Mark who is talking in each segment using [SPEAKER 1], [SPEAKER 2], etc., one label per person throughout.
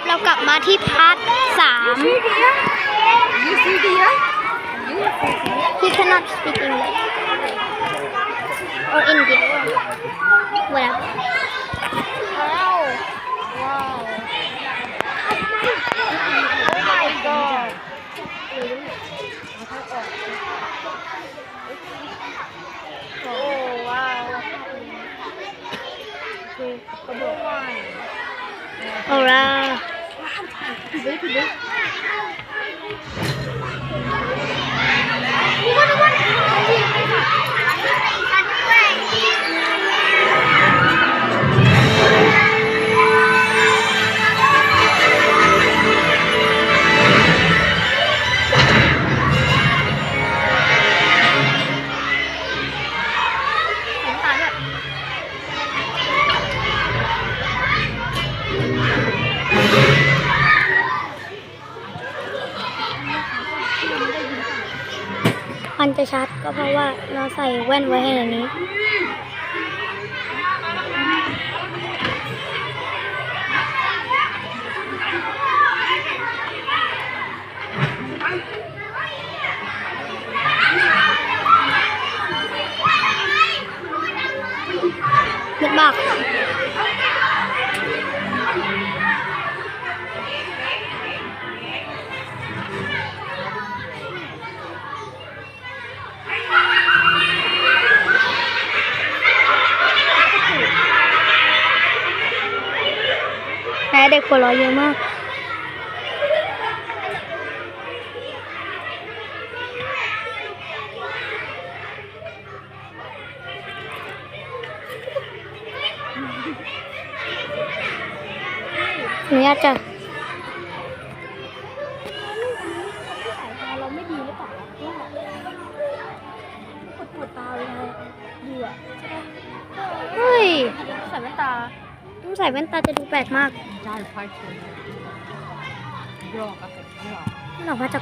[SPEAKER 1] ครับเรากลับมาที่พาร์ทสาม
[SPEAKER 2] You see dear?
[SPEAKER 1] He cannot speak English or Indian whatever
[SPEAKER 2] Wow. Wow. Oh my god. Oh wow. Okay, กระโดดไป
[SPEAKER 1] alright
[SPEAKER 2] บิ๊ก
[SPEAKER 1] ใส่แว่นไว้ให้ในนี้ ด็กหัวเราะเยอะมาก หนูอยากจะ
[SPEAKER 2] เราไม่ดีหรือเปล่าว่าปวดปวดตาเลยนะดูอะ
[SPEAKER 1] เฮ้ย
[SPEAKER 2] ใส่แว่นตา
[SPEAKER 1] ต้องใส่แว่นตาจะดูแปลกมาก
[SPEAKER 2] ได้ไฟเฉยรอกอะไม่หรอก
[SPEAKER 1] มันออกมาจะ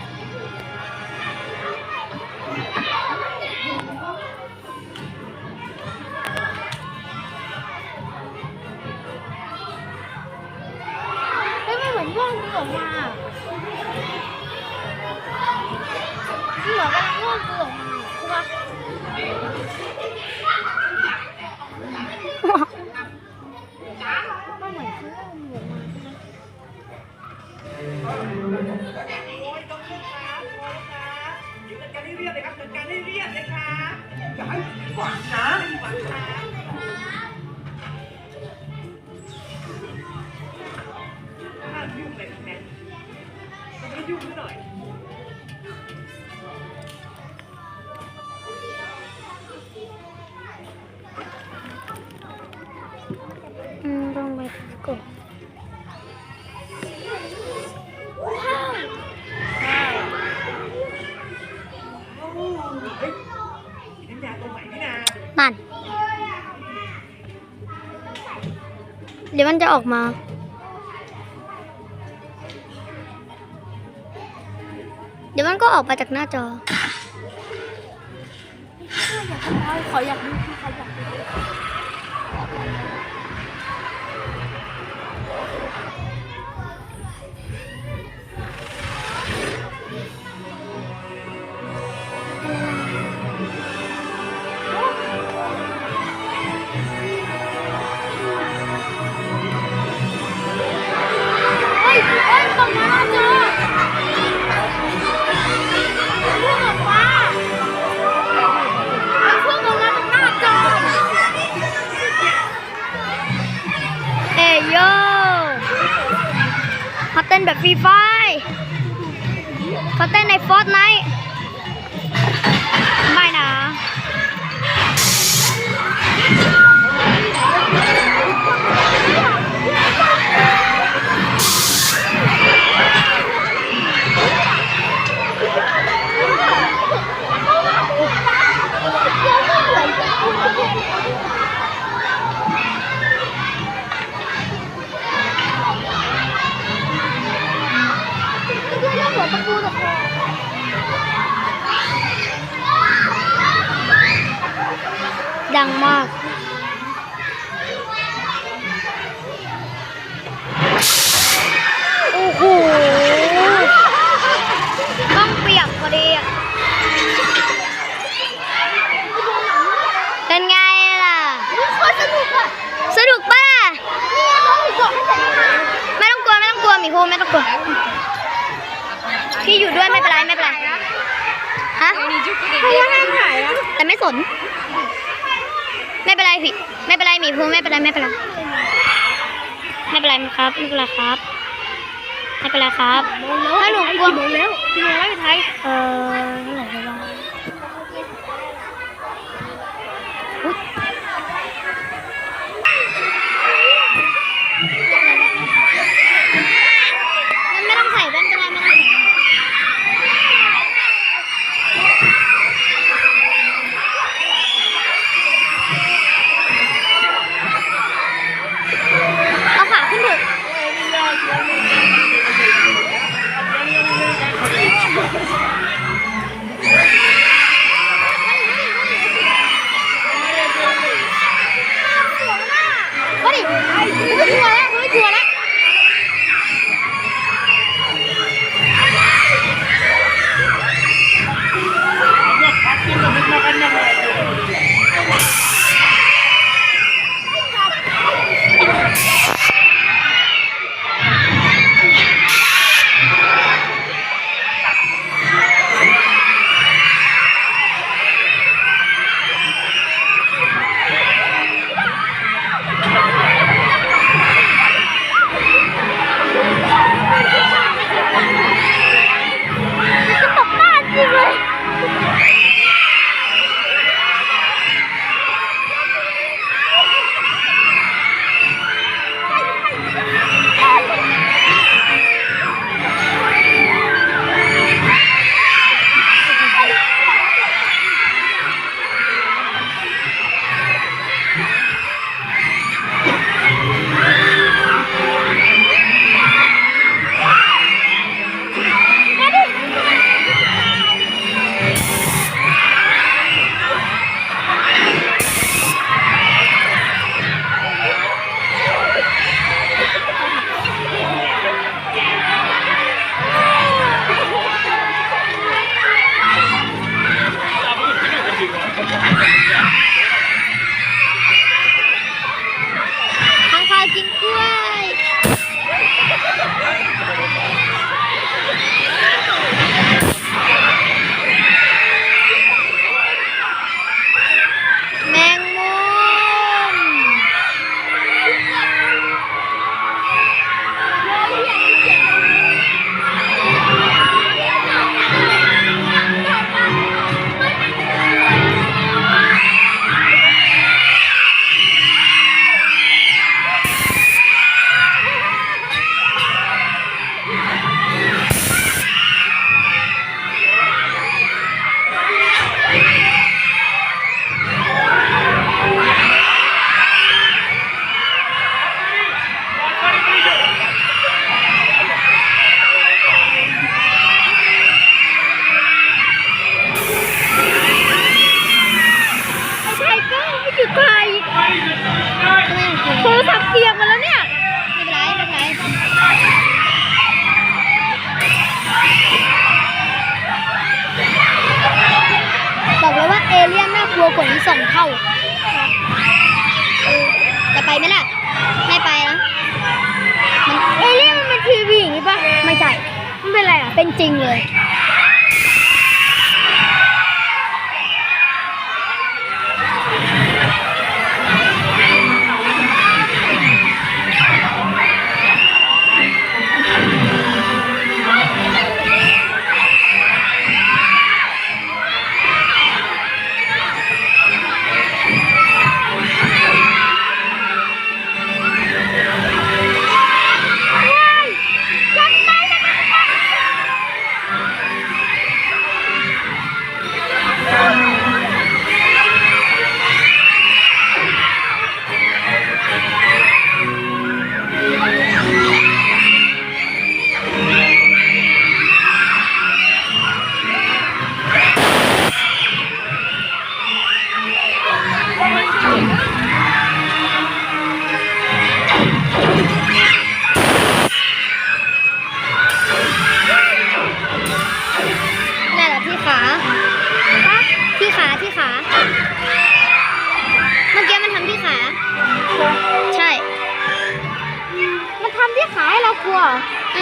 [SPEAKER 2] มัน
[SPEAKER 3] จะออ
[SPEAKER 1] ก
[SPEAKER 3] มา
[SPEAKER 1] เดี๋ยวมันก็ออกมาจากหน้าจอ
[SPEAKER 2] ขออยากดูขออยากดู น
[SPEAKER 1] แบบฟรีไฟร์เขาเต้นในฟอร์ตไน ไม่
[SPEAKER 2] เป็
[SPEAKER 1] นไรครับไม่เป็นไรครับไม่เป็นไรครับถ้าหนูกลัว
[SPEAKER 2] แล้ว
[SPEAKER 1] หนูไม่ไปไท
[SPEAKER 2] ยเอ
[SPEAKER 1] อเท่าไหร่ก็ได้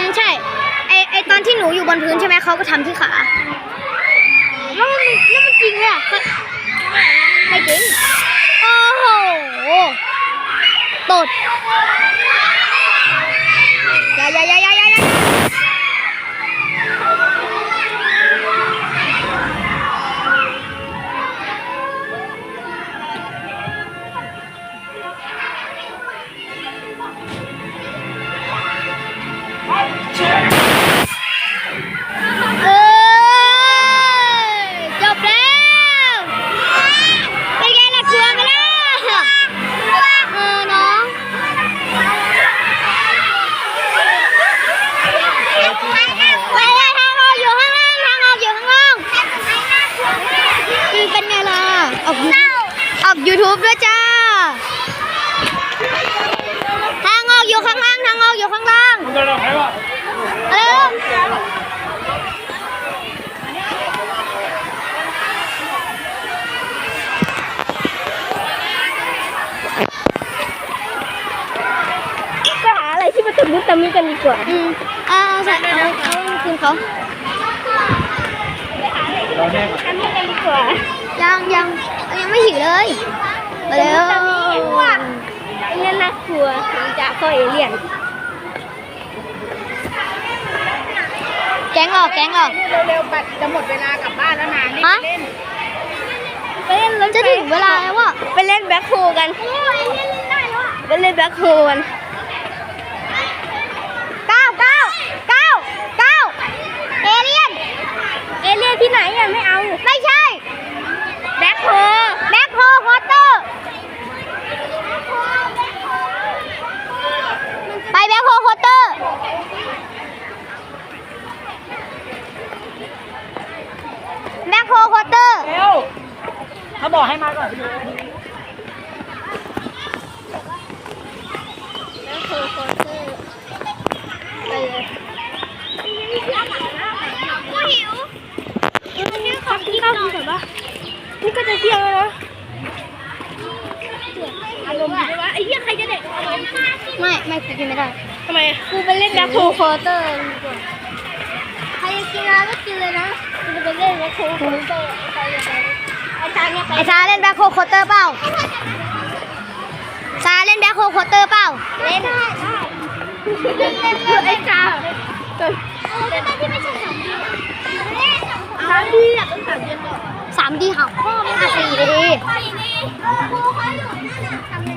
[SPEAKER 1] มใช่
[SPEAKER 2] ไอ
[SPEAKER 1] ไอตอนที่หนูอยู่บนพื้นใช่ไหมเขาก็ทำที่ขา
[SPEAKER 2] แล้วมันแล้วมันจริงเลยอะ
[SPEAKER 1] ไม่จริง โอ้โหตดอย่าอย่าอย่าอย่าอย่าอย่า เอา
[SPEAKER 3] คื
[SPEAKER 2] น
[SPEAKER 1] เขา
[SPEAKER 3] เราแน่ก่อน
[SPEAKER 2] ทำให้กันดีกว่า
[SPEAKER 1] ยังยังยังไม่หิวเลยมาเร็ว
[SPEAKER 2] เล่นน่ากลัวมันจะเข้าเอเลี่ยน
[SPEAKER 1] แกงออกแกงออก
[SPEAKER 2] เร็วๆบัดจะหมดเวลากลับบ้านแล้วนะ
[SPEAKER 1] ฮะ
[SPEAKER 2] ไปเล่นรถ
[SPEAKER 1] จะถึงเวลาแล้วว่ะ
[SPEAKER 2] ไปเล่นแบ็คโฮกันไปเล่นแบ็คโฮกัน
[SPEAKER 1] เก้าเก้าเก้าเก้าเอเลียน
[SPEAKER 2] เอเลี่ยน ที่ไหนอะไม่เอา
[SPEAKER 1] ไม่ใช่
[SPEAKER 2] แบ็คโฮ
[SPEAKER 1] แบ็คโฮวอเตอร์ ไปแบ็คโฮวอเตอร์ แบ็คโฮวอเตอร์
[SPEAKER 3] เร็วเขาบอกให้มาก่อน
[SPEAKER 2] แบ็คโฮโคเตอร์ไปเลย
[SPEAKER 1] กูหิว
[SPEAKER 2] มันนี่ขับกินข้าวกินก่อนปะนี่ก็จะเที่ยงแล้วนะอารมณ์ดีวะไอ้เหี้ยใครจะเด็ก
[SPEAKER 1] ไม่ไม่กูกินไม่ได้
[SPEAKER 2] ทำไม กูไปเล่นแบ็คโฮโคเตอร์ดีกว่าใครจะกินอะไรก็กินเลยนะกูจะไปเล่นแบ็คโฮโคเตอร์ใครจะไปไอ้ชาเนี่ยใคร
[SPEAKER 1] ไอซาเล่นแบ็คโฮวอเตอร์เปล่าซาเล่นแบ็คโฮวอเตอร์เปล่า
[SPEAKER 2] เล่นได้เล่นเล่นเล่นไอ้ชาเล่นที่ไม่ใช่สามดีสามดีอะต้องสามดีก่อน
[SPEAKER 1] สามดีหักพ่อไม่มาสี่ดี
[SPEAKER 2] สี่ดีครูเขาอยู่นั่นน่ะทำยังไง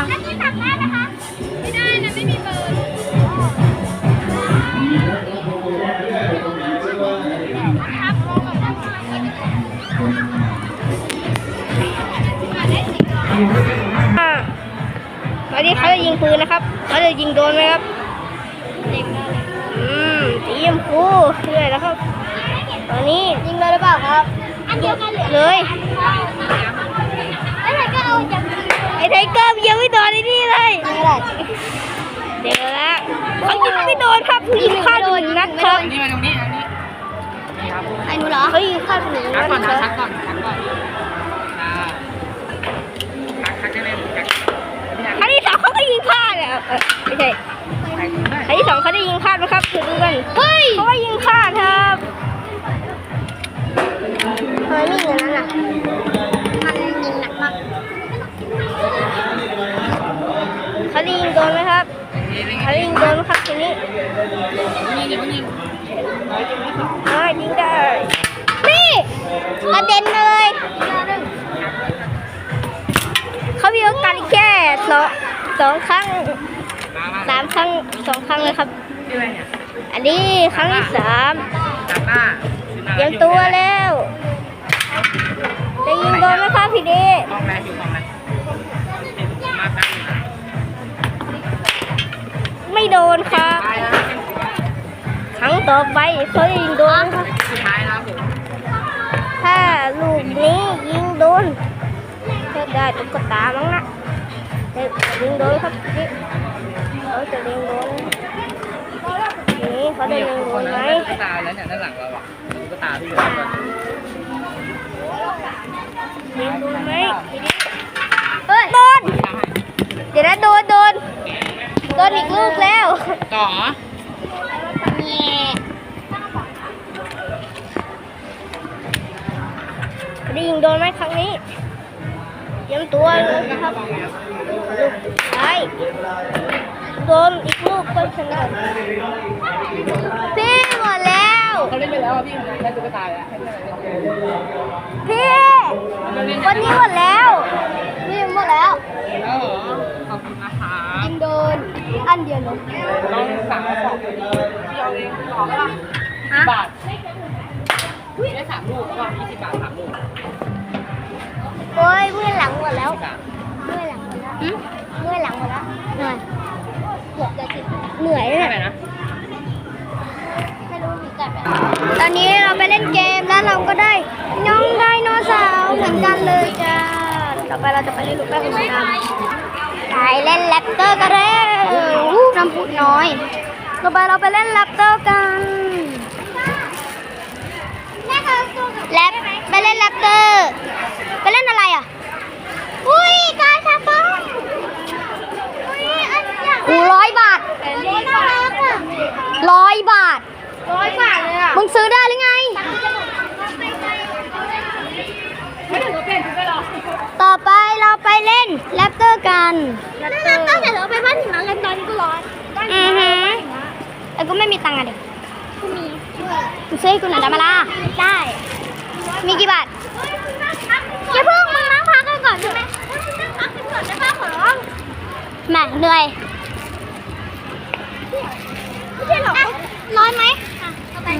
[SPEAKER 2] ตั
[SPEAKER 1] งค์
[SPEAKER 2] อันนี้ทำได้นะคะ ไม่ได้นะไม่มีเบอร์ตอนนี้เขาจะยิงปืนนะครับเขาจะยิงโดนไหมครับอืมสีชมพูเลยแล้วครับ ตอนนี้
[SPEAKER 1] ยิงเลยหรือเปล่าครับ
[SPEAKER 2] อันเดียวกันเลย
[SPEAKER 1] เลย
[SPEAKER 2] ไอ้ ไอ้ไทเกอร์ยังไม่โดนไอ้นี่เลย
[SPEAKER 1] ไม่ได้
[SPEAKER 2] เดี๋ยวละเขายิงไม่โดนครับยิงเข้าหนึ่งนัดครับ
[SPEAKER 3] นี่มาตรงนี้อันนี้นี่ครับ
[SPEAKER 1] ไอ้หนูเหรอ
[SPEAKER 2] เขายิงเข้าหนึ่ง
[SPEAKER 3] ชั
[SPEAKER 2] นั
[SPEAKER 3] ก
[SPEAKER 2] ด
[SPEAKER 3] ก่อน
[SPEAKER 2] ค
[SPEAKER 3] นะ
[SPEAKER 2] รับ
[SPEAKER 3] ชักก่อนชักก่อนอ่าชักชักได้เลยชัก
[SPEAKER 2] ครั้งที่สองเขาก็ยิงพลาดแล้วเออไม่ใช่
[SPEAKER 3] ใส่ถุงได้
[SPEAKER 2] ครั้งที่สองเขาได้ยิงพลาดนะครับคือดูกัน
[SPEAKER 1] เฮ้ย
[SPEAKER 2] เขาก็ยิงพลาดครับทำไมไม่ยิงอันนั้นล่ะ ด้ยิงโดนไหมครับเขายิงโดนไหมครับทีนี้
[SPEAKER 3] นี่เดี๋ยวยิง
[SPEAKER 2] อ่ายิงได้
[SPEAKER 1] นี่กระเด็นเลย
[SPEAKER 2] เขามีโอกาสแค่สองสองครั้งสามครั้งสองครั้งเลยครับ
[SPEAKER 3] อัน
[SPEAKER 2] นี้ครั้งที่สาม
[SPEAKER 3] จับหน้า
[SPEAKER 2] เตรียมตัวแล้วจะยิงโดนไหมครับพี่ด
[SPEAKER 3] กล้องอะ ไรอยู่กล้องอะไร
[SPEAKER 1] โดนครับ ครั้งต่อไปเขาจะยิงโดนครับ
[SPEAKER 3] สุดท้ายนะครับผม
[SPEAKER 1] ถ้าลูกนี้ยิงโดนจะได้ตุ๊กตามั้งนะจะยิงโดนครับนี่เขาจะยิงโดนนี่เขาจะยิงโดนไหม
[SPEAKER 3] ตุ๊กตาแล้วเนี่ยด้านหลังเราอะตุ๊กตาที่อยู่ด้านบน
[SPEAKER 1] ยิงโดนไหมทีนี้เฮ้ยโดนเดี๋ยวนะโดนโดนโดนอีกลูกแล้ว
[SPEAKER 3] ต่อ
[SPEAKER 1] ได้ยิงโดนไหมครั้งนี้เตรียมตัวเลยนะครับลูกสุดท้ายโดนอีกลูกก็ชนะพี่หมดแล้ว
[SPEAKER 3] เขาเล่นไปแล้วอะพี่ได้ตุ๊กตาแล้วให้เพื่อนเล่น
[SPEAKER 1] พี่วันนี้หมดแล้วพี่หมดแล้ว
[SPEAKER 3] แล้วเหรอขอบคุณนะคะ
[SPEAKER 1] ยิงโดน อันเดียวเลย
[SPEAKER 3] น้องสาวสองพี่เอาเองขอป่ะบาทได้สามลูกก็ยี่สิบบาทสามลูก
[SPEAKER 1] โอ้ยเมื่อยหลังหมดแล้ว
[SPEAKER 3] บาท
[SPEAKER 1] เมื่อยหลังหมดแล้วเมื่อยหลังหมดแล้วเหนื่อยเกือบจะสิบเหนื่อย
[SPEAKER 3] ได้
[SPEAKER 1] เลย
[SPEAKER 3] ไหมนะ
[SPEAKER 1] ไม่รู้มีกันตอนนี้เราไปเล่นเกมแล้วเราก็ได้น้องไดโนเสาร์เหมือนกันเลยจ้า ต่อไปเราจะไปเล่นลูกแป้งสีดำไปเล่นแรปเตอร์กันเลยอู้น้ำพุน้อยต่อไปเราไปเล่นแรปเตอร์กันแรปไปเล่นแรปเตอร์ไปเล่นอะไรอะ อุ้ยกาชาปองอุ้ยอันอยากร้อยบาทน่ารักอะร้อยบาทร้อยบาทเลยอะมึงซื้อได้หรือไง ต่อไปเราไปเล่นแรปเตอร์กันแรปเตอร์แต่เราไปบ้านหิมะกันตอนนี้ก็ร้อนอือฮึแต่ก็ไม่มีตังค์อะเด็กกูมีมึงซื้อให้กูหน่อยได้ไหมล่ะได้ มีกี่บาทอย่าเพิ่งมึงนั่งพักกันก่อนใช่ไหมนั่งพักกันก่อนได้ป่ะขอร้องแหม่เหนื่อย ไม่ใช่หรอกร้อนไหมเอาไป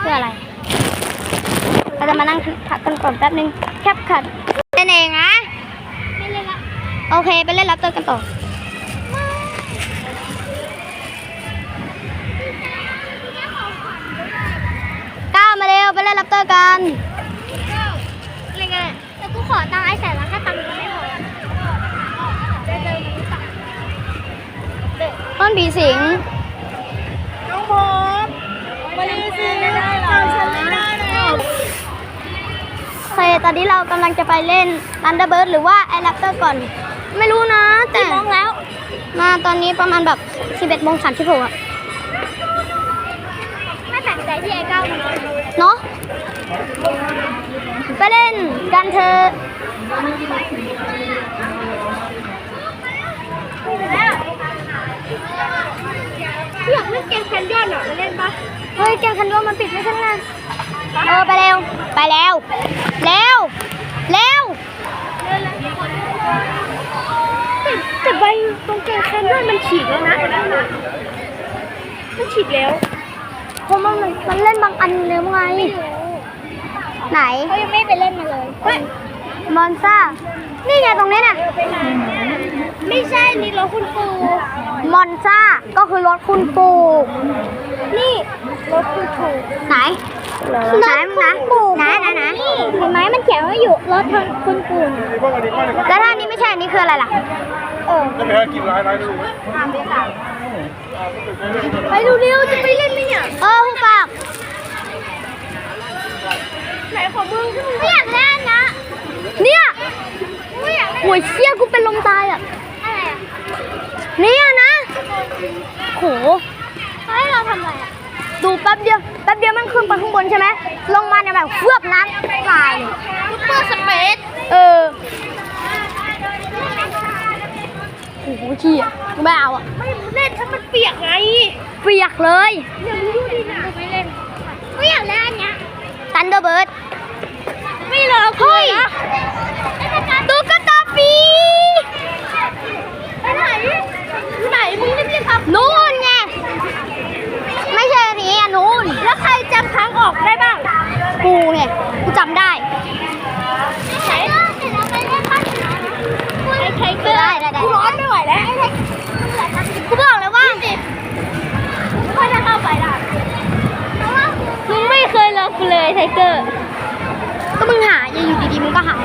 [SPEAKER 1] เพื่ออะไร เราจะมานั่งพักกันก่อนแป๊บนึงแคบขัดเล่นเองนะไม่เล่นละโอเคไปเล่นรับตอร์กันต่อก้าวมาเร็วไปเล่นรับเตอร์กันเล่นกันแต่กูขอตังค์ไอ้แสนแล้วถ้าตังค์กูไม่พอจะเจอมันตังต้นผีสิง น้องผมมาลีสิไม่ได้หรอฉันไม่ได้เลย โอ เคตอนนี้เรากำลังจะไปเล่น Thunderbird หรือว่า i Raptor ก่อน ไม่รู้นะ แต่มองแล้ว มาตอนนี้ประมาณแบบ 11โมง36อะ
[SPEAKER 2] ไม่แปลกใจที่ไอ้ก้าวมัน
[SPEAKER 1] เนาะไปเล่นกันเถอะ
[SPEAKER 2] อยากเล่นเกมแคนยอนอะมาเล่นปะ
[SPEAKER 1] เฮ้ยแกงคันว่ามันปิดไม่ใช่ไง เออไปเร็ว ไปแล้ว เร็ว เร็ว
[SPEAKER 2] แต่แต่ใบตรงเกมแคนยอนมันฉีกแล้วนะมันฉีกแล้ว
[SPEAKER 1] เพราะมันมันเล่นบางอันเร็วไงไหน
[SPEAKER 2] เขายังไม่ไปเล่นมาเลย
[SPEAKER 1] เฮ้ยมอนซ่า นี่ไงตรงนี้น่ะ
[SPEAKER 2] ไม่ใช่นี่รถคุณปู่
[SPEAKER 1] มอนซ่าก็คือรถคุณปู่
[SPEAKER 2] นี่รถคุณปู่
[SPEAKER 1] ไหน ไหนมึงนะไหนไหนไหน
[SPEAKER 2] เห็นไหมมันเขียนว่าอยู่รถคุณปู่
[SPEAKER 1] แล้วถ้าอันนี้ไม่ใช่อันนี้คืออะไรล่ะ
[SPEAKER 4] จะไปหากินร้ายร้ายดู
[SPEAKER 2] ไปดูเร็วจะไปเล่นไหมเนี่ย
[SPEAKER 1] เออคุณปาก
[SPEAKER 2] ไหนของมึงไม่อยากเล่นนะ
[SPEAKER 1] เนี่ย
[SPEAKER 2] ไม่อยากเล่น
[SPEAKER 1] หวยเชี่ยกูเป็นลมตายอะ
[SPEAKER 2] อะไรอะ
[SPEAKER 1] เนี่ยนะโห
[SPEAKER 2] เขาให้เราทำอะไรอะ
[SPEAKER 1] ดูแป๊บเดียวแป๊บเดียวมันขึ้นไปข้างบนใช่ไหมลงมาเนี่ยแบบเฟือบน้ำตายเลย
[SPEAKER 2] ซุปเปอร์สเปซ
[SPEAKER 1] เออโอ้โหเชี่ยกูไม่เอาอะ
[SPEAKER 2] ไม่เล่นถ้ามันเปียกไง
[SPEAKER 1] เปียกเลย
[SPEAKER 2] เดี๋ยวมึงดูดินะไม่เล่นไม่อยากเล่นอันเนี้ย
[SPEAKER 1] ตันเดอร์เบิร์ด
[SPEAKER 2] ไม่รอ
[SPEAKER 1] เฮ้ยตุ๊กตาปี
[SPEAKER 2] ไปไหนไหนมึงรีบๆครับ
[SPEAKER 1] นู่นไงไม่ใช่อัน น
[SPEAKER 2] แล้วใครจำทางออกได้บ้าง
[SPEAKER 1] กูเนี่ยกูจำได้
[SPEAKER 2] ใครใช่ก็ได้ได้ได้กูร้อนไม่ไหวแล้วกูบอกเลยว่า
[SPEAKER 1] ไม่ได้เข้าไป
[SPEAKER 2] ละมึงไม่เคยลองกูเลยไท
[SPEAKER 1] เกอร์ ก็มึงหาอยู่ดีๆมึงก็หา